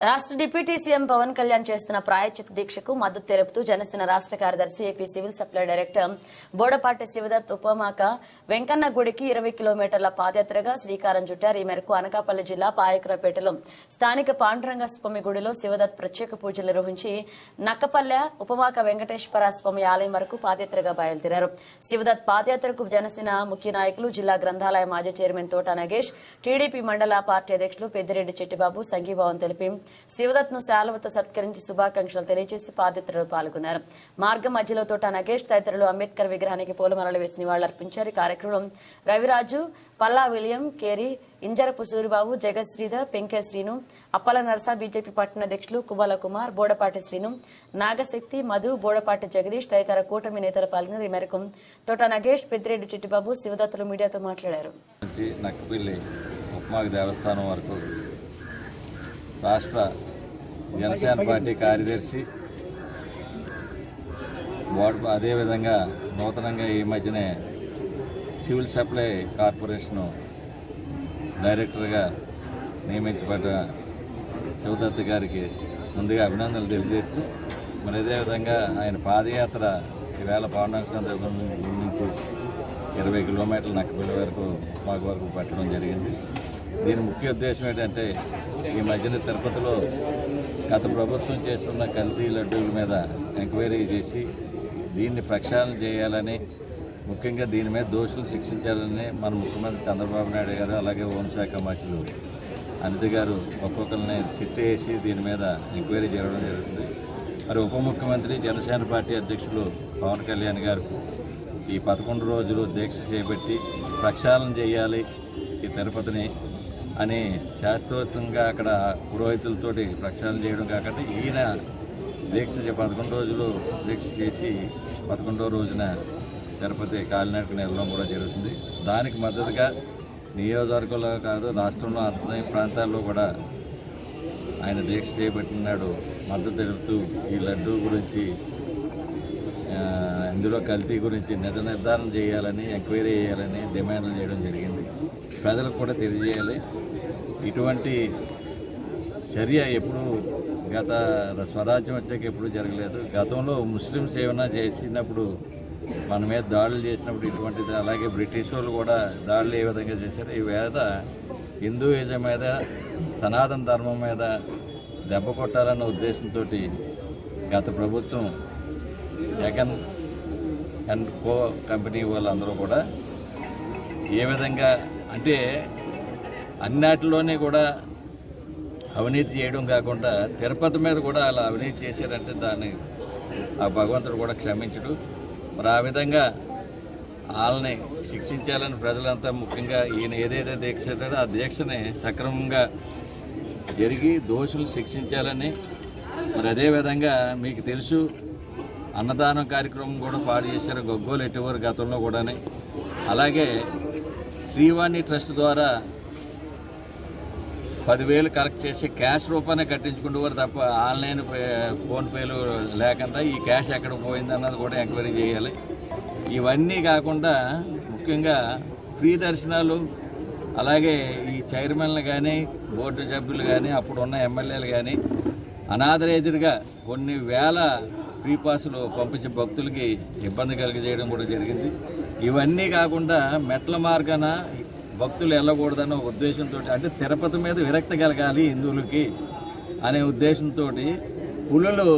రాష్ట్ర deputy CM Pawan Kalyan చేస్తున్న ప్రాయచిత దీక్షకు మద్దతు తెలుపుతూ జనసేన రాష్ట్ర కార్యదర్శి AP civil supply director Bodapati Sivadatt Upamaka Venkanna గుడికి ఇరవై కిలోమీటర్ల పాదయాత్రగా శ్రీకారం చుట్టారు. ఈ మేరకు అనకాపల్లి జిల్లా పాయకరపేటలో స్థానిక పాండురంగ స్వామి గుడిలో శివదత్ ప్రత్యేక పూజలు నిర్వహించి నక్కపల్లె ఉపమాక వెంకటేశ్వర స్వామి ఆలయం వరకు పాదయాత్రగా బయలుదేరారు. శివదత్ పాదయాత్రకు జనసేన ముఖ్య నాయకులు జిల్లా గ్రంథాలయ మాజీ చైర్మన్ తోట నగేష్ టీడీపీ మండల పార్టీ అధ్యక్షులు పెద్దిరెడ్డి చెట్టిబాబు సంఘీభావం తెలిపి శివదత్ను శాలువతో సత్కరించి శుభాకాంక్షలు తెలియజేసి పాదయాత్రలో పాల్గొన్నారు. మార్గం మధ్యలో తోట నగేష్ తదితరులు అంబేద్కర్ విగ్రహానికి పూలమాలలు వేసి నివాళులర్పించారు. ఈ కార్యక్రమం Raviraju Palla William Carey Injarapu Suribabu Jagasridhar Sridhar Penke Srinu Appala Narasa BJP పట్టణ అధ్యక్షులు కుబాల కుమార్ బోడపాటి శ్రీను నాగశక్తి మధు బోడపాటి జగదీష్ తదితర కూటమి నేతలు పాల్గొన్నారు. ఈ మేరకు తోట నగేష్ పెద్దిరెడ్డి చిట్టిబాబు శివదత్తులు మీడియాతో మాట్లాడారు. దేవస్థానం వరకు రాష్ట్ర జనసేన పార్టీ కార్యదర్శి బోర్డు అదేవిధంగా నూతనంగా ఈ మధ్యనే సివిల్ సప్లై కార్పొరేషను డైరెక్టర్గా నియమించబడ్డ శివదత్త గారికి ముందుగా అభినందనలు తెలియజేస్తూ మరి అదేవిధంగా ఆయన పాదయాత్ర ఈవేళ పవనాంశం నుంచి ఇరవై కిలోమీటర్ల నక్కపల్లి వరకు మాకు వరకు పెట్టడం జరిగింది. దీని ముఖ్య ఉద్దేశం ఏంటంటే ఈ మధ్యన తిరుపతిలో గత ప్రభుత్వం చేస్తున్న కల్తీ లడ్డూల మీద ఎంక్వైరీ చేసి దీన్ని ప్రక్షాళన చేయాలని ముఖ్యంగా దీని మీద దోషులు శిక్షించాలని మన ముఖ్యమంత్రి చంద్రబాబు నాయుడు గారు అలాగే హోంశాఖ మంత్రులు అనిత గారు ఒక్కొక్కరిని చిట్టు వేసి దీని మీద ఎంక్వైరీ జరగడం జరుగుతుంది. మరి ఉప ముఖ్యమంత్రి జనసేన పార్టీ అధ్యక్షులు పవన్ కళ్యాణ్ గారు ఈ పదకొండు రోజులు దీక్ష చేపట్టి ప్రక్షాళన చేయాలి. ఈ తిరుపతిని అని శాస్త్రోత్తంగా అక్కడ పురోహితులతోటి ప్రక్షాళన చేయడం కాకుండా ఈయన దీక్ష చే- పదకొండు రోజులు దీక్ష చేసి పదకొండో రోజున తిరుపతి కాలినడకన వెళ్ళడం కూడా జరుగుతుంది. దానికి మద్దతుగా నియోజకవర్గంలో కాదు రాష్ట్రంలో అన్ని ప్రాంతాల్లో కూడా ఆయన దీక్ష చేపట్టినాడు. మద్దతు తెలుపుతూ ఈ లడ్డూ గురించి ఇందులో కల్తీ గురించి నిజ నిర్ధారణ చేయాలని ఎంక్వైరీ చేయాలని డిమాండ్లు చేయడం జరిగింది. ప్రజలకు కూడా తెలియజేయాలి. ఇటువంటి చర్య ఎప్పుడు గత స్వరాజ్యం వచ్చాక ఎప్పుడు జరగలేదు. గతంలో ముస్లిమ్స్ ఏమైనా చేసినప్పుడు మన మీద దాడులు చేసినప్పుడు ఇటువంటిది అలాగే బ్రిటిష్ వాళ్ళు కూడా దాడులు ఏ విధంగా చేశారు ఈ వేద హిందూయిజం మీద సనాతన ధర్మం మీద దెబ్బ కొట్టాలన్న ఉద్దేశంతో గత ప్రభుత్వం జగన్ అండ్ కో కంపెనీ వాళ్ళందరూ కూడా ఏ విధంగా అంటే అన్నిటిలోనే కూడా అవినీతి చేయడం కాకుండా తిరుపతి మీద కూడా అలా అవినీతి చేశారంటే దాన్ని ఆ భగవంతుడు కూడా క్షమించడు. మరి ఆ విధంగా వాళ్ళని శిక్షించాలని ప్రజలంతా ముఖ్యంగా ఈయన ఏదైతే దీక్ష ఆ దీక్షని సక్రమంగా జరిగి దోషులు శిక్షించాలని మరి అదేవిధంగా మీకు తెలుసు అన్నదానం కార్యక్రమం కూడా పాడు చేశారు గొగ్గోలు ఎట్టేవారు గతంలో కూడానే. అలాగే శ్రీవాణి ట్రస్ట్ ద్వారా పదివేలు కలెక్ట్ చేసి క్యాష్ రూపానే కట్టించుకుంటేవారు తప్ప ఆన్లైన్ పే ఫోన్పేలు లేకుండా ఈ క్యాష్ ఎక్కడ పోయిందన్నది కూడా ఎంక్వైరీ చేయాలి. ఇవన్నీ కాకుండా ముఖ్యంగా ఫ్రీ దర్శనాలు అలాగే ఈ చైర్మన్లు కానీ బోర్డు సభ్యులు కానీ అప్పుడు ఉన్న ఎమ్మెల్యేలు కానీ అనాథరైజ్డ్గా కొన్ని వేల ఫ్రీ పాసులు పంపించే భక్తులకి ఇబ్బంది కలిగజేయడం కూడా జరిగింది. ఇవన్నీ కాకుండా మెట్ల మార్గాన భక్తులు వెళ్ళకూడదన్న ఉద్దేశంతో అంటే తిరుపతి మీద విరక్తి కలగాలి హిందువులకి అనే ఉద్దేశంతో పులులు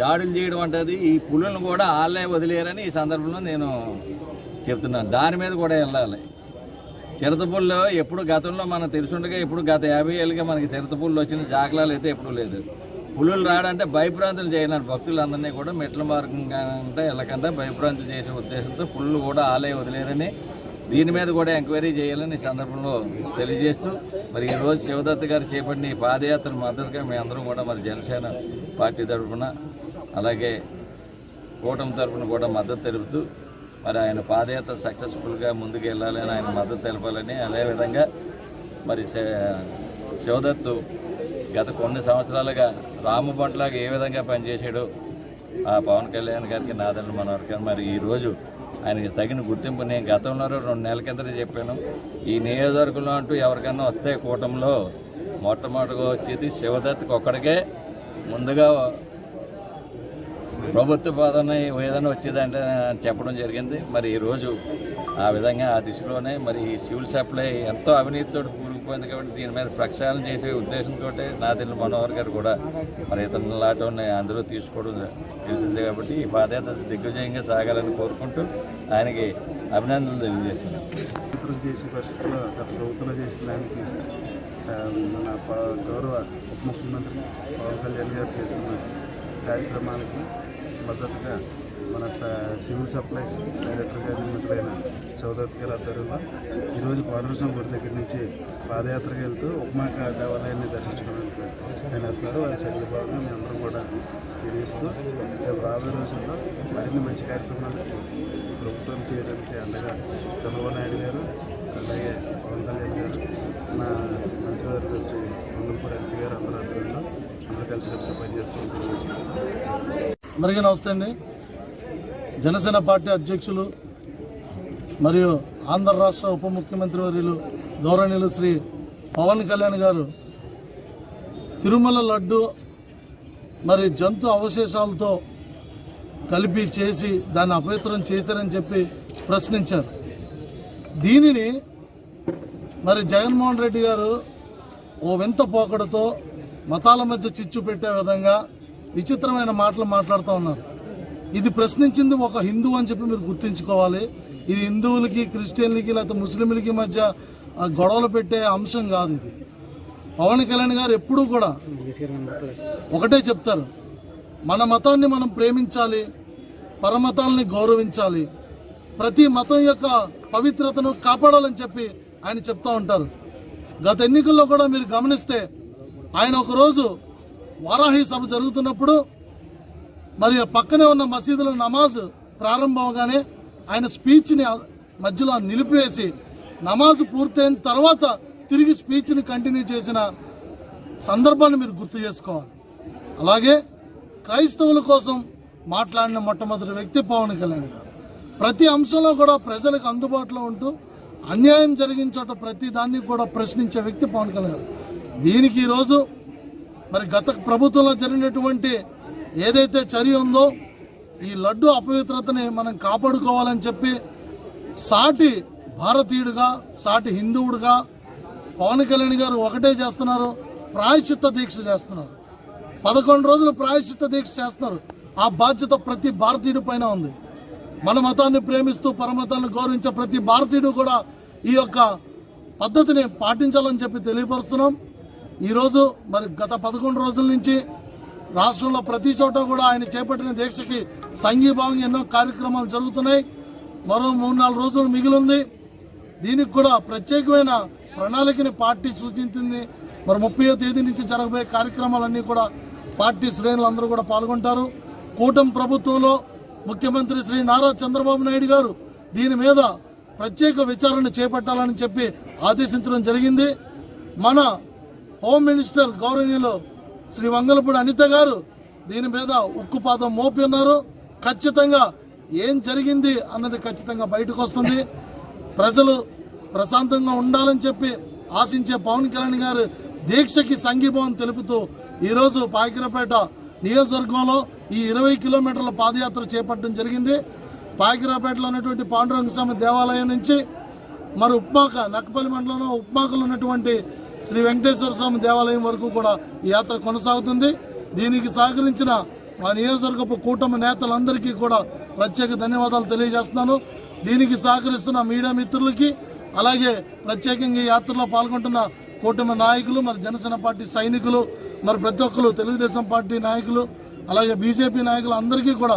దాడులు చేయడం అంటది. ఈ పులులను కూడా వాళ్ళే వదిలేరని ఈ సందర్భంలో నేను చెప్తున్నాను. దాని మీద కూడా వెళ్ళాలి. చిరతపుల్లో ఎప్పుడు గతంలో మనం తెలుసుండగా ఇప్పుడు గత యాభై ఏళ్ళుగా మనకి చిరతపుల్లో వచ్చిన జాగ్లాలు అయితే ఎప్పుడు లేదు. పులులు రాడంటే భయభ్రాంతులు చేయనారు భక్తులందరినీ కూడా మెట్ల మార్గంగా అంటే వెళ్ళకుండా భయభ్రాంతులు చేసే ఉద్దేశంతో పుల్లు కూడా ఆలయ వదిలేరని దీని మీద కూడా ఎంక్వైరీ చేయాలని సందర్భంలో తెలియజేస్తూ మరి ఈరోజు శివదత్త గారు చేపట్టిన ఈ పాదయాత్ర మద్దతుగా మీ అందరం కూడా మరి జనసేన పార్టీ తరఫున అలాగే కూటమి తరఫున కూడా మద్దతు తెలుపుతూ మరి ఆయన పాదయాత్ర సక్సెస్ఫుల్గా ముందుకు వెళ్ళాలని ఆయన మద్దతు తెలపాలని అదేవిధంగా మరి శ- శివదత్తు గత కొన్ని సంవత్సరాలుగా రామబంట్లాగా ఏ విధంగా పనిచేశాడో ఆ పవన్ కళ్యాణ్ గారికి నాదండి మనవరికి మరి ఈరోజు ఆయనకి తగిన గుర్తింపు నేను గతంలో రెండు నెలల కిందట చెప్పాను. ఈ నియోజకవర్గంలో అంటూ ఎవరికైనా వస్తే కూటమిలో మొట్టమొదటిగా వచ్చేది శివదత్కి ఒక్కడికే. ముందుగా ప్రభుత్వ బోధన ఏదైనా వచ్చేదంటే చెప్పడం జరిగింది. మరి ఈరోజు ఆ విధంగా ఆ దిశలోనే మరి ఈ సివిల్ సప్లై ఎంతో అవినీతితో కూరుకుపోయింది కాబట్టి దీని మీద ప్రక్షాళన చేసే ఉద్దేశంతో నాదిల్లు మనోహర్ గారు కూడా మరి ఇతను లాటోని అందులో తీసుకోవడం తెలిసింది కాబట్టి ఈ పాదయాత్ర దిగ్విజయంగా సాగాలని కోరుకుంటూ ఆయనకి అభినందనలు తెలియజేస్తున్నాను. చేసే పరిస్థితుల్లో గత ప్రభుత్వంలో చేసిన దానికి మన గౌరవ ఉప ముఖ్యమంత్రి పవన్ కళ్యాణ్ గారు చేస్తున్న కార్యక్రమానికి మద్దతుగా మన సివిల్ సప్లైస్ డైరెక్టర్ గారి నియమితులైన సౌదత్ గారి ఆధ్వర్యంలో ఈరోజు పాండురంగం గుడి దగ్గర నుంచి పాదయాత్రకు వెళ్తూ ఉపమాక దేవాలయాన్ని దర్శించుకోవడానికి ఆయన వెళ్తున్నారు వారి శైలి భాగంగా మేము అందరం కూడా తెలియజేస్తూ రేపు రాబోయే రోజుల్లో మరిన్ని మంచి కార్యక్రమాలు ప్రభుత్వం చేయడానికి అండగా చంద్రబాబు నాయుడు గారు అలాగే పవన్ కళ్యాణ్ గారు మా మంత్రివర్గ శ్రీ మంగళపూడి ఎంపీ గారు అందరూ ఆధ్వర్యంలో అందరూ కలిసి పనిచేస్తూ ఉంటుంది అందరికీ నమస్తే అండి. జనసేన పార్టీ అధ్యక్షులు మరియు ఆంధ్ర రాష్ట్ర ఉప ముఖ్యమంత్రి వర్యులు గౌరవనీయులు శ్రీ పవన్ కళ్యాణ్ గారు తిరుమల లడ్డు మరి జంతు అవశేషాలతో కలిపి చేసి దాన్ని అపవిత్రం చేశారని చెప్పి ప్రశ్నించారు. దీనిని మరి జగన్మోహన్ రెడ్డి గారు ఓ వింత పోకడతో మతాల మధ్య చిచ్చు పెట్టే విధంగా విచిత్రమైన మాటలు మాట్లాడుతూ ఉన్నారు. ఇది ప్రశ్నించింది ఒక హిందూ అని చెప్పి మీరు గుర్తుంచుకోవాలి. ఇది హిందువులకి క్రిస్టియన్లకి లేకపోతే ముస్లింలకి మధ్య గొడవలు పెట్టే అంశం కాదు ఇది. పవన్ కళ్యాణ్ గారు ఎప్పుడూ కూడా ఒకటే చెప్తారు. మన మతాన్ని మనం ప్రేమించాలి పరమతాలని గౌరవించాలి. ప్రతి మతం యొక్క పవిత్రతను కాపాడాలని చెప్పి ఆయన చెప్తా ఉంటారు. గత ఎన్నికల్లో కూడా మీరు గమనిస్తే ఆయన ఒకరోజు వారాహి సభ జరుగుతున్నప్పుడు మరి పక్కనే ఉన్న మసీదులో నమాజ్ ప్రారంభం అవగానే ఆయన స్పీచ్ని మధ్యలో నిలిపివేసి నమాజ్ పూర్తయిన తర్వాత తిరిగి స్పీచ్ని కంటిన్యూ చేసిన సందర్భాన్ని మీరు గుర్తు చేసుకోవాలి. అలాగే క్రైస్తవుల కోసం మాట్లాడిన మొట్టమొదటి వ్యక్తి పవన్ కళ్యాణ్ గారు. ప్రతి అంశంలో కూడా ప్రజలకు అందుబాటులో ఉంటూ అన్యాయం జరిగించట ప్రతి దాన్ని కూడా ప్రశ్నించే వ్యక్తి పవన్ కళ్యాణ్ గారు. దీనికి ఈరోజు మరి గత ప్రభుత్వంలో జరిగినటువంటి ఏదైతే చర్య ఉందో ఈ లడ్డు అపవిత్రతని మనం కాపాడుకోవాలని చెప్పి సాటి భారతీయుడిగా సాటి హిందువుడిగా పవన్ కళ్యాణ్ గారు ఒకటే చేస్తున్నారు ప్రాయశ్చిత్త దీక్ష చేస్తున్నారు. పదకొండు రోజులు ప్రాయశ్చిత్త దీక్ష చేస్తున్నారు. ఆ బాధ్యత ప్రతి భారతీయుడి పైన ఉంది. మన మతాన్ని ప్రేమిస్తూ పరమతాన్ని గౌరవించే ప్రతి భారతీయుడు కూడా ఈ యొక్క పద్ధతిని పాటించాలని చెప్పి తెలియపరుస్తున్నాం. ఈరోజు మరి గత పదకొండు రోజుల నుంచి రాష్ట్రంలో ప్రతి చోట కూడా ఆయన చేపట్టిన దీక్షకి సంఘీభావం ఎన్నో కార్యక్రమాలు జరుగుతున్నాయి. మరో మూడు నాలుగు రోజులు మిగిలింది. దీనికి కూడా ప్రత్యేకమైన ప్రణాళికని పార్టీ సూచించింది. మరి ముప్పయో తేదీ నుంచి జరగబోయే కార్యక్రమాలన్నీ కూడా పార్టీ శ్రేణులు అందరూ కూడా పాల్గొంటారు. కూటమి ప్రభుత్వంలో ముఖ్యమంత్రి శ్రీ నారా చంద్రబాబు నాయుడు గారు దీని మీద ప్రత్యేక విచారణ చేపట్టాలని చెప్పి ఆదేశించడం జరిగింది. మన హోమ్ మినిస్టర్ గౌరవనీయులు శ్రీ వంగలపూడి అనిత గారు దీని మీద ఉక్కుపాతం మోపి ఉన్నారు. ఖచ్చితంగా ఏం జరిగింది అన్నది ఖచ్చితంగా బయటకు వస్తుంది. ప్రజలు ప్రశాంతంగా ఉండాలని చెప్పి ఆశించే పవన్ కళ్యాణ్ గారు దీక్షకి సంఘీభావం తెలుపుతూ ఈరోజు పాకిరపేట నియోజకవర్గంలో ఈ ఇరవై కిలోమీటర్ల పాదయాత్ర చేపట్టడం జరిగింది. పాకిరాపేటలో ఉన్నటువంటి పాండురంగస్వామి దేవాలయం నుంచి మరి ఉప్మాక నక్కపల్లి మండలంలో ఉప్మాకలో ఉన్నటువంటి శ్రీ వెంకటేశ్వర స్వామి దేవాలయం వరకు కూడా ఈ యాత్ర కొనసాగుతుంది. దీనికి సహకరించిన మా నియోజకవర్గపు కూటమి నేతలందరికీ కూడా ప్రత్యేక ధన్యవాదాలు తెలియజేస్తున్నాను. దీనికి సహకరిస్తున్న మీడియా మిత్రులకి అలాగే ప్రత్యేకంగా ఈ యాత్రలో పాల్గొంటున్న కూటమి నాయకులు మరి జనసేన పార్టీ సైనికులు మరి ప్రతి ఒక్కరు తెలుగుదేశం పార్టీ నాయకులు అలాగే బీజేపీ నాయకులు అందరికీ కూడా